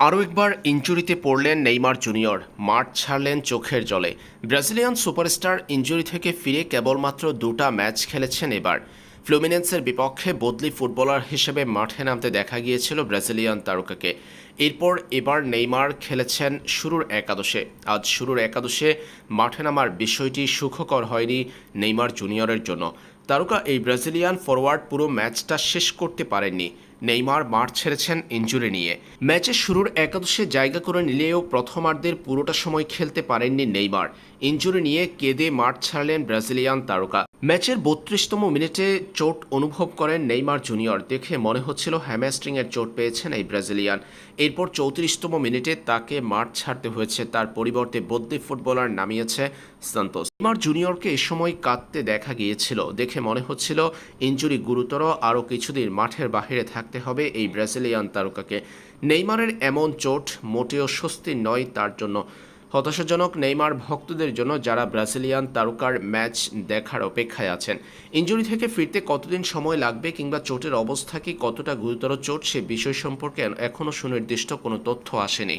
আরও একবার ইঞ্জুরিতে পড়লেন নেইমার জুনিয়র, মাঠ ছাড়লেন চোখের জলে। ব্রাজিলিয়ান সুপারস্টার ইঞ্জুরি থেকে ফিরে কেবলমাত্র দুটা ম্যাচ খেলেছেন এবার। ফ্লুমিনেন্সের বিপক্ষে বদলি ফুটবলার হিসেবে মাঠে নামতে দেখা গিয়েছিল ব্রাজিলিয়ান তারকাকে। এরপর এবার নেইমার খেলেছেন শুরুর একাদশে। আজ শুরুর একাদশে মাঠে নামার বিষয়টি সুখকর হয়নি নেইমার জুনিয়রের জন্য। তারকা এই ব্রাজিলিয়ান ফরওয়ার্ড পুরো ম্যাচটা শেষ করতে পারেননি। নেইমার মাঠ ছেড়েছেন ইঞ্জুরি নিয়ে। ম্যাচের শুরুর একাদশে জায়গা করে নিলেও প্রথমার্ধের পুরোটা সময় খেলতে পারেননি নেইমার। ইঞ্জুরি নিয়ে কেঁদে মাঠ ছাড়লেন ব্রাজিলিয়ান তারকা। ম্যাচের বত্রিশতম মিনিটে চোট অনুভব করেন নেইমার জুনিয়র। দেখে মনে হচ্ছিল হ্যামাস্ট্রিংয়ের চোট পেয়েছেন এই ব্রাজিলিয়ান। এরপর চৌত্রিশতম মিনিটে তাকে মাঠ ছাড়তে হয়েছে। তার পরিবর্তে বদলি ফুটবলার নামিয়েছে সান্তোস। নেইমার জুনিয়রকে এ সময় কাঁদতে দেখা গিয়েছিল। দেখে মনে হচ্ছিল ইঞ্জুরি গুরুতর, আরও কিছুদিন মাঠের বাহিরে থাকতে হবে এই ব্রাজিলিয়ান তারকাকে। নেইমারের এমন চোট মোটেও স্বস্তির নয় তার জন্য। হতাশাজনক নেইমার ভক্তদের জন্য যারা ব্রাজিলিয়ান তারকার ম্যাচ দেখার অপেক্ষায় আছেন। ইঞ্জুরি থেকে ফিরতে কতদিন সময় লাগবে কিংবা চোটের অবস্থা কি কতটা গুরুতর চোট সে বিষয় সম্পর্কে এখনও সুনির্দিষ্ট কোনো তথ্য আসেনি।